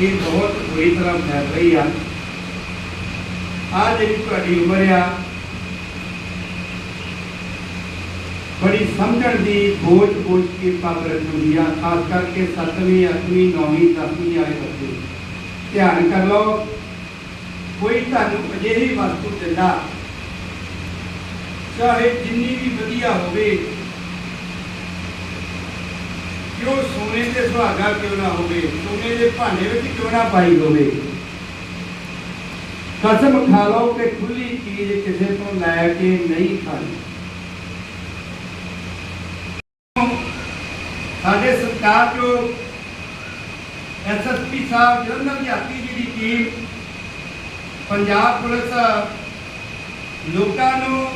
ਇਹ ਬਹੁਤ ਬੁਰੀ ਤਰ੍ਹਾਂ ਫੈਲ ਰਹੀ ਆ। ਆ ਜਿਹੜੀ ਤੁਹਾਡੀ ਉਮਰ ਆ, ਬੜੀ ਸਮਝਣ ਦੀ ਬੋਝ ਬੋਝ ਕੇ ਪਾਬੰਦ ਹੁੰਦੀ ਆ, ਖਾਸ ਕਰਕੇ 7ਵੀਂ 8ਵੀਂ 9ਵੀਂ 10ਵੀਂ ਵਾਲੇ ਬੱਚੇ। ਧਿਆਨ ਕਰ ਲਓ, ਕੋਈ ਤੁਹਾਨੂੰ ਅਜਿਹੀ ਵਸਤੂ ਦਿੰਦਾ, ਚਾਹੇ ਜਿੰਨੀ ਵੀ ਵਧੀਆ ਹੋਵੇ ਕਿਉਂ ਸੋਨੇ ਦੇ ਸੁਹਾਗਾ ਕਿਉਂ ਨਾ ਹੋਵੇ? ਸੋਨੇ ਦੇ ਭਾਂਡੇ ਵਿੱਚ ਕਿਉਂ ਨਾ ਪਾਈ ਹੋਵੇ? ਕਸਮ ਖਾ ਲਓ ਕਿ ਖੁੱਲੀ ਚੀਜ਼ ਕਿਸੇ ਤੋਂ ਲੈ ਕੇ ਨਹੀਂ ਖਾਣੀ ਸਾਡੇ ਸਰਕਾਰ ਜੋ ਐਸਐਸਪੀ ਸਾਹਿਬ, ਜਲੰਧਰ ਜਾਤੀ ਜੀ ਦੀ ਟੀਮ, ਪੰਜਾਬ ਪੁਲਿਸ ਲੋਕਾਂ ਨੂੰ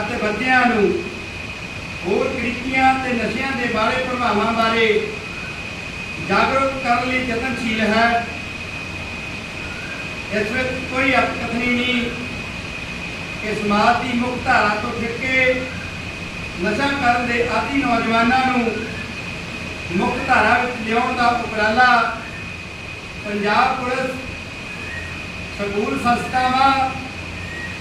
ਅਤੇ ਬੰਦਿਆਂ ਨੂੰ ਹੋਰ ਕ੍ਰਿਤੀਆਂ ਤੇ ਨਸ਼ਿਆਂ ਦੇ ਬਾਰੇ, ਪ੍ਰਭਾਵਾਂ ਬਾਰੇ ਜਾਗਰੂਕ ਕਰਨ ਲਈ ਯਤਨਸ਼ੀਲ ਹੈ। ਇਸ ਵਿੱਚ ਕੋਈ ਅਪਕਥਨੀ ਨਹੀਂ। ਕਿ ਸਮਾਜ ਦੀ ਮੁੱਖ ਧਾਰਾ ਤੋਂ ਫਿਰ ਕੇ ਨਸ਼ਾ ਕਰਨ ਦੇ ਆਦੀ ਨੌਜਵਾਨਾਂ ਨੂੰ ਮੁੱਖ ਧਾਰਾ ਵਿੱਚ ਲਿਆਉਣ ਦਾ ਉਪਰਾਲਾ ਪੰਜਾਬ ਪੁਲਿਸ, ਸਕੂਲ ਸੰਸਥਾਵਾਂ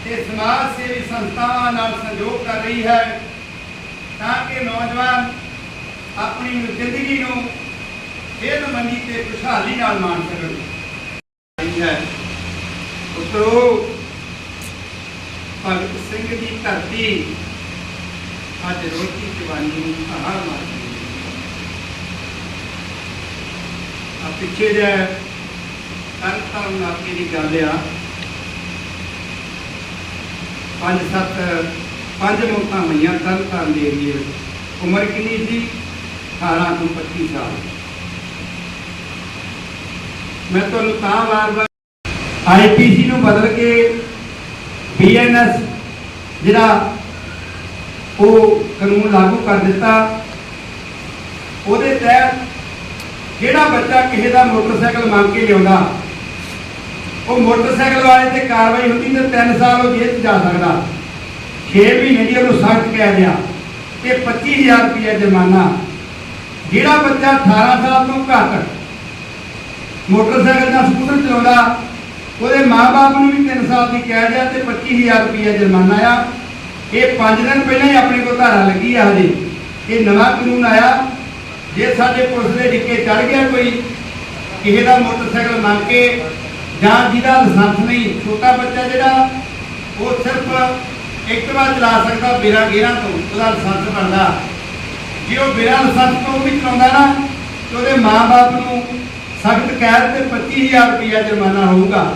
ਤੇ ਸਮਾਜ ਸੇਵੀ ਸੰਸਥਾਵਾਂ ਨਾਲ ਸਹਿਯੋਗ ਕਰ ਰਹੀ ਹੈ। ਤਾਂ ਕਿ ਨੌਜਵਾਨ ਆਪਣੀ ਜ਼ਿੰਦਗੀ ਨੂੰ ਸਿਹਤਮੰਦੀ ਤੇ ਖੁਸ਼ਹਾਲੀ ਨਾਲ ਮਾਣ ਸਕਣ। ਹੈ। ਉਤਰੋ ਭਗਤ ਸਿੰਘ ਦੀ ਧਰਤੀ ਅੱਜ ਰੋਟੀ ਜਵਾਨੀ ਨੂੰ ਹਾਰ ਮਾਰਦੀ ਆ ਪਿੱਛੇ ਜੇ ਤਨ ਤਨ ਨਾਕੇ ਦੀ ਗੱਲ ਆ। ਪੰਜ ਸੱਤ ਪੰਜ ਮੌਤਾਂ ਹੋਈਆਂ ਤਨ ਤਨ ਦੇ ਏਰੀਏ ਉਮਰ ਕਿੰਨੀ ਸੀ? 18 ਤੋਂ 25 ਸਾਲ। ਮੈਂ ਤੁਹਾਨੂੰ ਤਾਂ ਵਾਰ-ਵਾਰ ਆਈਪੀਸੀ ਨੂੰ ਬਦਲ ਕੇ ਬੀਐਨਐਸ ਜਿਹੜਾ ਉਹ ਕਾਨੂੰਨ ਲਾਗੂ ਕਰ ਦਿੱਤਾ, ਉਹਦੇ ਤਹਿਤ ਜਿਹੜਾ ਬੱਚਾ ਕਿਸੇ ਦਾ ਮੋਟਰਸਾਈਕਲ ਮੰਗ ਕੇ ਲਿਆਉਂਦਾ, ਉਹ ਮੋਟਰਸਾਈਕਲ ਵਾਲੇ ਤੇ ਕਾਰਵਾਈ ਹੁੰਦੀ ਤੇ 3 ਸਾਲ ਉਹ ਜੇਲ੍ਹ 'ਚ ਜਾ ਸਕਦਾ। 6 ਮਹੀਨੇ ਦੀ ਉਹਨੂੰ ਸਖਤ ਕਹਿ ਦਿਆ ਤੇ 25000 ਰੁਪਏ ਜੁਰਮਾਨਾ ਜਿਹੜਾ ਬੱਚਾ 18 ਸਾਲ ਤੋਂ ਘੱਟ ਮੋਟਰਸਾਈਕਲ ਜਾਂ ਸਕੂਟਰ ਚਲਾਉਂਦਾ, ਉਹਦੇ ਮਾਪੇ ਨੂੰ ਵੀ 3 ਸਾਲ ਦੀ ਕੈਦ ਆ ਤੇ 25000 ਰੁਪਏ ਜੁਰਮਾਨਾ ਆ ਇਹ 5 ਦਿਨ ਪਹਿਲਾਂ ਹੀ ਆਪਣੇ ਕੋਲ ਧਾਰਾ ਲੱਗੀ ਆ ਹਜੇ। ਇਹ ਨਵਾਂ ਕਾਨੂੰਨ ਆਇਆ। ਜੇ ਸਾਡੇ ਪੁਲਿਸ ਦੇ ਡਿੱਕੇ ਚੜ ਗਿਆ ਕੋਈ, ਕਿਸੇ ਦਾ ਮੋਟਰਸਾਈਕਲ ਮੰਗ ਕੇ ਜਾਂ ਜਿਹਦਾ ਲਾਇਸੈਂਸ ਨਹੀਂ, ਛੋਟਾ ਬੱਚਾ ਜਿਹੜਾ, ਉਹ ਸਿਰਫ ਇੱਕ ਵਾਰ ਚਲਾ ਸਕਦਾ ਬਿਨਾਂ ਗੇਰਾਂ ਤੋਂ, ਉਹਦਾ ਲਾਇਸੈਂਸ ਬਣਦਾ। ਜੇ ਉਹ ਬਿਨਾਂ ਲਾਇਸੈਂਸ ਤੋਂ ਵੀ ਚਲਾਉਂਦਾ ਨਾ, ਤੇ ਉਹਦੇ ਮਾਪੇ ਨੂੰ ਸਖਤ ਕੈਦ ਤੇ 25000 ਰੁਪਇਆ ਜੁਰਮਾਨਾ ਹੋਊਗਾ।